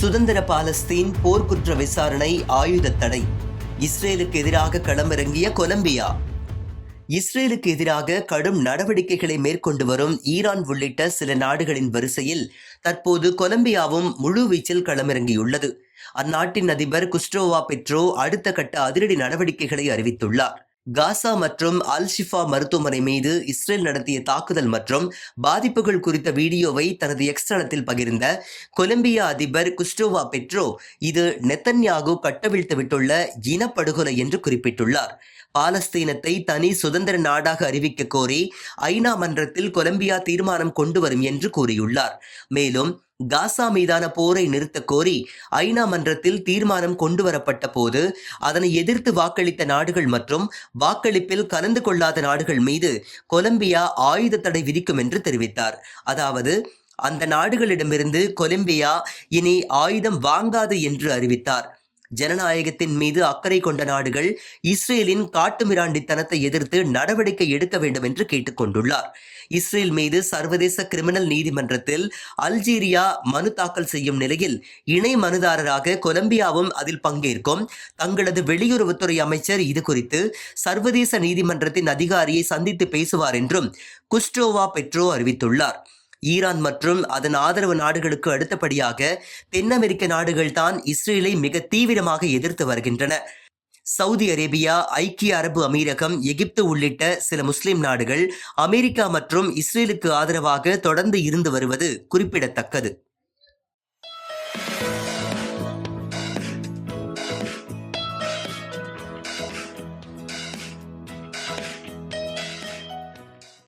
சுதந்திர பாலஸ்தீன் போர்க்குற்ற விசாரணை ஆயுத தடை. இஸ்ரேலுக்கு எதிராக களமிறங்கிய கொலம்பியா. இஸ்ரேலுக்கு எதிராக கடும் நடவடிக்கைகளை மேற்கொண்டு வரும் ஈரான் உள்ளிட்ட சில நாடுகளின் வரிசையில் தற்போது கொலம்பியாவும் முழுவீச்சில் களமிறங்கியுள்ளது. அந்நாட்டின் அதிபர் குஸ்டோவா பெட்ரோ அடுத்த கட்ட அதிரடி நடவடிக்கைகளை அறிவித்துள்ளார். காசா மற்றும் அல் ஷிஃபா மருத்துவமனை மீது இஸ்ரேல் நடத்திய தாக்குதல் மற்றும் பாதிப்புகள் குறித்த வீடியோவை தனது எக்ஸ் தளத்தில் பகிர்ந்த கொலம்பியா அதிபர் குஸ்டோவா பெட்ரோ இது நெத்தன்யாகு கட்டவிழ்த்து விட்டுள்ள இனப்படுகொலை என்று குறிப்பிட்டுள்ளார். பாலஸ்தீனத்தை தனி சுதந்திர நாடாக அறிவிக்க கோரி ஐநா மன்றத்தில் கொலம்பியா தீர்மானம் கொண்டு வரும் என்று கூறியுள்ளார். மேலும் காசா மீதான போரை நிறுத்த கோரி ஐநா மன்றத்தில் தீர்மானம் கொண்டுவரப்பட்ட போது அதனை எதிர்த்து வாக்களித்த நாடுகள் மற்றும் வாக்களிப்பில் கலந்து கொள்ளாத நாடுகள் மீது கொலம்பியா ஆயுத தடை விதிக்கும் என்று தெரிவித்தார். அதாவது அந்த நாடுகளிடமிருந்து கொலம்பியா இனி ஆயுதம் வாங்காது என்று அறிவித்தார். ஜனநாயகத்தின் மீது அக்கறை கொண்ட நாடுகள் இஸ்ரேலின் காட்டுமிராண்டித்தனத்தை எதிர்த்து நடவடிக்கை எடுக்க வேண்டும் என்று கேட்டுக்கொண்டுள்ளார். இஸ்ரேல் மீது சர்வதேச கிரிமினல் நீதிமன்றத்தில் அல்ஜீரியா மனு தாக்கல் செய்யும் நிலையில் இணை மனுதாரராக கொலம்பியாவும் அதில் பங்கேற்கும். தங்களது வெளியுறவுத்துறை அமைச்சர் இது குறித்து சர்வதேச நீதிமன்றத்தின் அதிகாரியை சந்தித்து பேசுவார் என்றும் குஸ்டோவா பெட்ரோ அறிவித்துள்ளார். ஈரான் மற்றும் அதன் ஆதரவு நாடுகளுக்கு அடுத்தபடியாக தென் அமெரிக்க நாடுகள் தான் இஸ்ரேலை மிக தீவிரமாக எதிர்த்து வருகின்றன. சவுதி அரேபியா ஐக்கிய அரபு அமீரகம் எகிப்து உள்ளிட்ட சில முஸ்லிம் நாடுகள் அமெரிக்கா மற்றும் இஸ்ரேலுக்கு ஆதரவாக தொடர்ந்து இருந்து வருவது குறிப்பிடத்தக்கது.